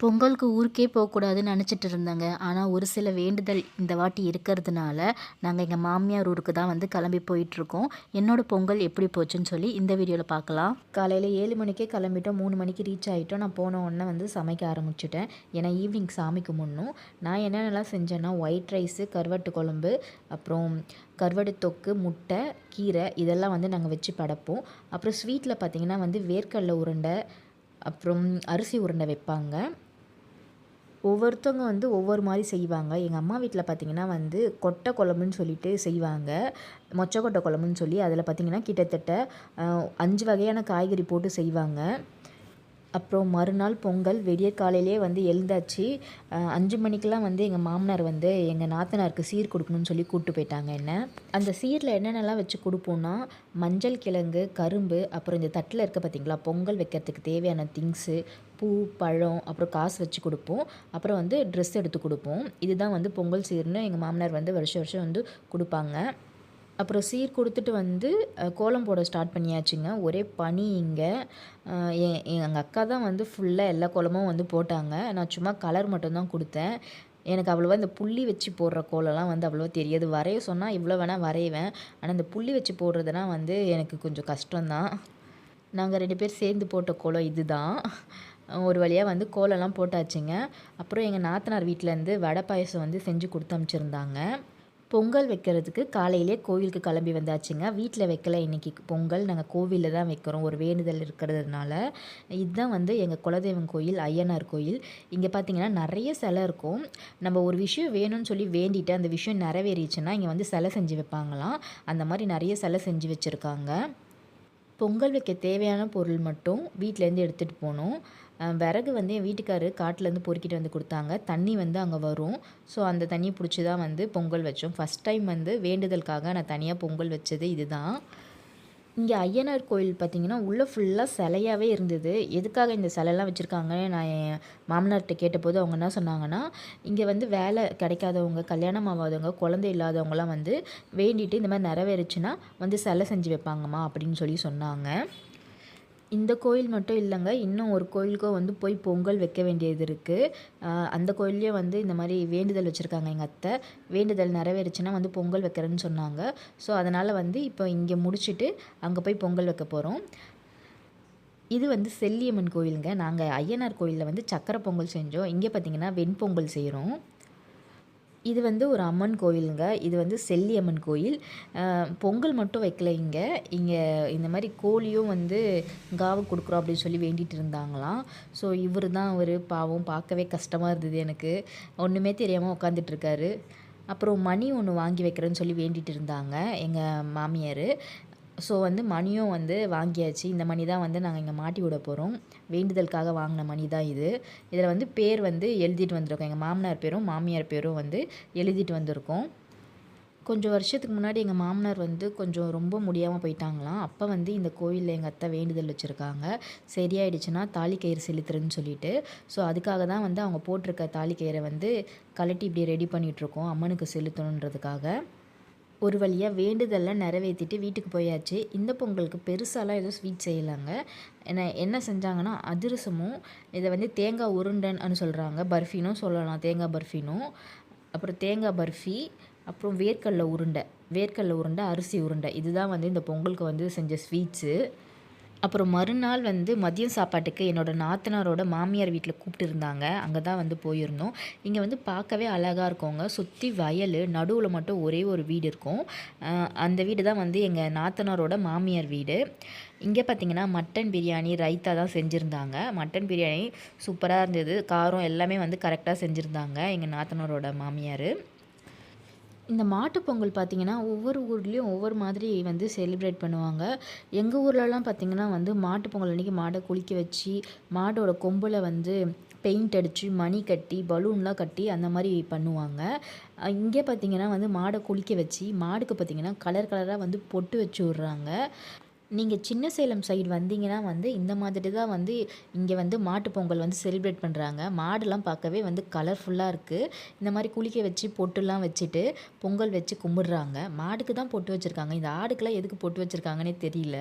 பொங்கலுக்கு ஊருக்கே போகக்கூடாதுன்னு நினச்சிட்டு இருந்தேங்க. ஆனால் ஒரு சில வேண்டுதல் இந்த வாட்டி இருக்கிறதுனால நாங்கள் எங்கள் மாமியார் ஊருக்கு தான் வந்து கிளம்பி போயிட்டுருக்கோம். என்னோடய பொங்கல் எப்படி போச்சுன்னு சொல்லி இந்த வீடியோவில் பார்க்கலாம். காலையில் ஏழு மணிக்கே கிளம்பிட்டோம். மூணு மணிக்கு ரீச் ஆகிட்டோம் நான் போன உடனே வந்து சமைக்க ஆரம்பிச்சிட்டேன். ஏன்னா ஈவினிங் சாமிக்கு முன்னும். நான் என்னென்னலாம் செஞ்சேன்னா ஒயிட் ரைஸு கருவாட்டு குழம்பு அப்புறம் கருவாடு தொக்கு முட்டை கீரை இதெல்லாம் வந்து நாங்கள் வச்சு படைப்போம். அப்புறம் ஸ்வீட்டில் பார்த்திங்கன்னா வந்து வேர்க்கடலை உருண்டை அப்புறம் அரிசி உருண்டை வைப்பாங்க. ஒவ்வொருத்தவங்க வந்து ஒவ்வொரு மாதிரி செய்வாங்க. எங்கள் அம்மா வீட்டில் பார்த்திங்கன்னா வந்து கொட்டை குழம்புன்னு சொல்லிட்டு செய்வாங்க. மொச்சக்கொட்டை குழம்புன்னு சொல்லி அதில் பார்த்திங்கன்னா கிட்டத்தட்ட அஞ்சு வகையான காய்கறி போட்டு செய்வாங்க. அப்புறம் மறுநாள் பொங்கல் விடிய காலையிலே வந்து எழுந்தாச்சு. அஞ்சு மணிக்கெலாம் வந்து எங்கள் மாமனார் வந்து எங்கள் நாத்தனாருக்கு சீர் கொடுக்கணும்னு சொல்லி கூப்பிட்டு போயிட்டாங்க என்ன. அந்த சீரில் என்னென்னலாம் வச்சு கொடுப்போம்னா மஞ்சள் கிழங்கு கரும்பு அப்புறம் இந்த தட்டில் இருக்க பார்த்திங்களா பொங்கல் வைக்கிறதுக்கு தேவையான திங்ஸு பூ பழம் அப்புறம் காசு வச்சு கொடுப்போம். அப்புறம் வந்து ட்ரெஸ் எடுத்து கொடுப்போம். இதுதான் வந்து பொங்கல் சீர்னு எங்கள் மாமனார் வந்து வருஷம் வருஷம் வந்து கொடுப்பாங்க. அப்புறம் சீர் கொடுத்துட்டு வந்து கோலம் போட ஸ்டார்ட் பண்ணியாச்சுங்க. ஒரே பனி இங்கே. எங்கள் அக்கா தான் வந்து ஃபுல்லாக எல்லா கோலமும் வந்து போட்டாங்க. நான் சும்மா கலர் மட்டும்தான் கொடுத்தேன். எனக்கு அவ்வளோவா இந்த புள்ளி வச்சு போடுற கோலம்லாம் வந்து அவ்வளோவா தெரியாது. வரைய சொன்னால் இவ்வளோ வேணால் வரைவேன். ஆனால் இந்த புள்ளி வச்சு போடுறதுனா வந்து எனக்கு கொஞ்சம் கஷ்டம்தான் நாங்கள் ரெண்டு பேர் சேர்ந்து போட்ட கோலம் இது தான் ஒரு வழியாக வந்து கோலம்லாம் போட்டாச்சுங்க. அப்புறம் எங்கள் நாத்தனார் வீட்டிலேருந்து வடை பாயசம் வந்து செஞ்சு கொடுத்து அமிச்சிருந்தாங்க பொங்கல் வைக்கிறதுக்கு காலையிலே கோவிலுக்கு கிளம்பி வந்தாச்சுங்க. வீட்டில் வைக்கல. இன்றைக்கி பொங்கல். நாங்கள் கோவிலில் தான் வைக்கிறோம். ஒரு வேண்டுதல் இருக்கிறதுனால. இதுதான் வந்து எங்கள் குலதெய்வம் கோயில் ஐயனார் கோயில். இங்கே பார்த்தீங்கன்னா நிறைய சிலை இருக்கும். நம்ம ஒரு விஷயம் வேணும்னு சொல்லி வேண்டிட்டு அந்த விஷயம் நிறைவேறிச்சுன்னா இங்கே வந்து சிலை செஞ்சு வைப்பாங்களாம். அந்த மாதிரி நிறைய சிலை செஞ்சு வச்சுருக்காங்க. பொங்கல் வைக்க தேவையான பொருள் மட்டும் வீட்டிலேருந்து எடுத்துகிட்டு போகணும். விறகு வந்து என் வீட்டுக்காரரு காட்டிலேருந்து பொறுக்கிட்டு வந்து கொடுத்தாங்க. தண்ணி வந்து அங்கே வரும். ஸோ அந்த தண்ணியை பிடிச்சி தான் வந்து பொங்கல் வச்சோம். ஃபஸ்ட் டைம் வந்து வேண்டுதலுக்காக நான் தனியாக பொங்கல் வச்சது இதுதான். இங்கே ஐயனார் கோயில் பார்த்திங்கன்னா உள்ளே ஃபுல்லாக சிலையாகவே இருந்தது. எதுக்காக இந்த சிலைலாம் வச்சுருக்காங்கன்னு நான் என் மாமனார்கிட்ட கேட்டபோது அவங்க என்ன சொன்னாங்கன்னா இங்கே வந்து வேலை கிடைக்காதவங்க கல்யாணம் ஆகாதவங்க குழந்தை இல்லாதவங்களாம் வந்து வேண்டிட்டு இந்த மாதிரி நிறைவேறுச்சுன்னா வந்து சிலை செஞ்சு வைப்பாங்கம்மா அப்படின்னு சொல்லி சொன்னாங்க. இந்த கோயில் மட்டும் இல்லைங்க இன்னும் ஒரு கோயிலுக்கும் வந்து போய் பொங்கல் வைக்க வேண்டியது இருக்குது அந்த கோயில்லையே வந்து இந்த மாதிரி வேண்டுதல் வச்சுருக்காங்க எங்கள் அத்தை. வேண்டுதல் நிறைவேறுச்சுன்னா வந்து பொங்கல் வைக்கிறேன்னு சொன்னாங்க. ஸோ அதனால் வந்து இப்போ இங்கே முடிச்சுட்டு அங்கே போய் பொங்கல் வைக்க போகிறோம் இது வந்து செல்லியம்மன் கோயிலுங்க. நாங்கள் ஐயனார் கோயிலில் வந்து சக்கரை பொங்கல் செஞ்சோம். இங்கே பார்த்திங்கன்னா வெண்பொங்கல் செய்கிறோம் இது வந்து ஒரு அம்மன் கோயிலுங்க. இது வந்து செல்லி அம்மன் கோயில். பொங்கல் மட்டும் வைக்கல இங்கே. இங்கே இந்த மாதிரி கோழியும் வந்து காவு கொடுக்குறோம் அப்படின்னு சொல்லி வேண்டிகிட்டு இருந்தாங்களாம். ஸோ இவர் தான் அவர் பாவம் பார்க்கவே கஷ்டமாக இருந்தது எனக்கு. ஒன்றுமே தெரியாமல் உட்காந்துட்ருக்காரு அப்புறம் மணி ஒன்று வாங்கி வைக்கிறேன்னு சொல்லி வேண்டிகிட்டு இருந்தாங்க எங்கள் மாமியார். ஸோ வந்து மணியும் வந்து வாங்கியாச்சு. இந்த மணி தான் வந்து நாங்கள் இங்கே மாட்டி விட போகிறோம் வேண்டுதலுக்காக வாங்கின மணி தான் இது. இதில் வந்து பேர் வந்து எழுதிட்டு வந்திருக்கோம். எங்கள் மாமனார் பேரும் மாமியார் பேரும் வந்து எழுதிட்டு வந்திருக்கோம். கொஞ்சம் வருஷத்துக்கு முன்னாடி எங்கள் மாமனார் வந்து கொஞ்சம் ரொம்ப முடியாமல் போயிட்டாங்களாம். அப்போ வந்து இந்த கோயிலில் எங்கள் அத்தை வேண்டுதல் வச்சுருக்காங்க. சரியாயிடுச்சுன்னா தாலி கயிறு செலுத்துறேன்னு சொல்லிட்டு. ஸோ அதுக்காக தான் வந்து அவங்க போட்டிருக்க தாலி கயிறை வந்து கலட்டி இப்படி ரெடி பண்ணிகிட்ருக்கோம் அம்மனுக்கு செலுத்தணுன்றதுக்காக. ஒரு வழியாக வேண்டுதல்லாம் நிறைவேற்றிட்டு வீட்டுக்கு போயாச்சு. இந்த பொங்கலுக்கு பெருசாலாம் எதுவும் ஸ்வீட் செய்யலாங்க. என்ன என்ன செஞ்சாங்கன்னா அதிரசமும் இதை வந்து தேங்காய் உருண்டைன்னு சொல்கிறாங்க பர்ஃபினும் சொல்லலாம் தேங்காய் பர்ஃபினும். அப்புறம் தேங்காய் பர்ஃபி அப்புறம் வேர்க்கடல உருண்டை. வேர்க்கடல உருண்டை அரிசி உருண்டை. இதுதான் வந்து இந்த பொங்கலுக்கு வந்து செஞ்ச ஸ்வீட்ஸு அப்புறம் மறுநாள் வந்து மதியம் சாப்பாட்டுக்கு என்னோடய நாத்தனாரோட மாமியார் வீட்டில் கூப்பிட்டு இருந்தாங்க. அங்கே தான் வந்து போயிருந்தோம். இங்கே வந்து பார்க்கவே அழகாக இருக்கோங்க. சுற்றி வயல் நடுவில் மட்டும் ஒரே ஒரு வீடு இருக்கும். அந்த வீடு தான் வந்து எங்கள் நாத்தனாரோட மாமியார் வீடு. இங்கே பார்த்தீங்கன்னா மட்டன் பிரியாணி ரைத்தா தான் செஞ்சுருந்தாங்க. மட்டன் பிரியாணி சூப்பராக இருந்தது. காரம் எல்லாமே வந்து கரெக்டாக செஞ்சுருந்தாங்க எங்கள் நாத்தனாரோட மாமியார். இந்த மாட்டுப் பொங்கல் பார்த்திங்கன்னா ஒவ்வொரு ஊர்லேயும் ஒவ்வொரு மாதிரி வந்து செலிப்ரேட் பண்ணுவாங்க. எங்கள் ஊர்லலாம் பார்த்திங்கன்னா வந்து மாட்டுப் பொங்கல் அன்றைக்கி மாடை குளிக்க வச்சு மாடோட கொம்பில் வந்து பெயிண்ட் அடித்து மணி கட்டி பலூன்லாம் கட்டி அந்த மாதிரி பண்ணுவாங்க. இங்கே பார்த்திங்கன்னா வந்து மாடை குளிக்க வச்சு மாடுக்கு பார்த்திங்கன்னா கலர் கலராக வந்து பொட்டு வச்சு விட்றாங்க. நீங்கள் சின்ன சேலம் சைடு வந்தீங்கன்னா வந்து இந்த மாதிரி தான் வந்து இங்கே வந்து மாட்டு பொங்கல் வந்து செலிப்ரேட் பண்ணுறாங்க மாடுலாம் பார்க்கவே வந்து கலர்ஃபுல்லாக இருக்குது இந்த மாதிரி குளிக்க வச்சு பொட்டுலாம் வச்சுட்டு பொங்கல் வச்சு கும்பிடுறாங்க. மாடுக்கு தான் பொட்டு வச்சுருக்காங்க. இந்த ஆடுக்கெலாம் எதுக்கு பொட்டு வச்சுருக்காங்கன்னே தெரியல.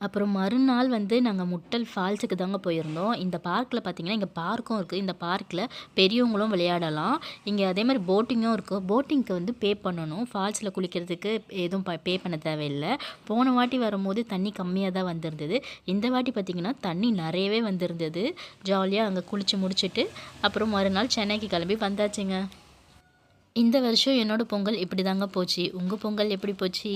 அப்புறம் மறுநாள் வந்து நாங்கள் முட்டல் ஃபால்ஸுக்கு தாங்க போயிருந்தோம். இந்த பார்க்கில் பார்த்தீங்கன்னா இங்கே பார்க்கும் இருக்குது இந்த பார்க்கில் பெரியவங்களும் விளையாடலாம். இங்கே அதே மாதிரி போட்டிங்கும் இருக்கும். போட்டிங்க்கு வந்து பே பண்ணணும். ஃபால்ஸில் குளிக்கிறதுக்கு எதுவும் பே பண்ண தேவையில்லை. போன வாட்டி வரும்போது தண்ணி கம்மியாக தான் வந்திருந்தது. இந்த வாட்டி பார்த்திங்கன்னா தண்ணி நிறையவே வந்திருந்தது. ஜாலியாக அங்கே குளித்து முடிச்சுட்டு அப்புறம் மறுநாள் சென்னைக்கு கிளம்பி வந்தாச்சுங்க. இந்த வருஷம் என்னோடய பொங்கல் இப்படி தாங்க போச்சு. உங்கள் பொங்கல் எப்படி போச்சு?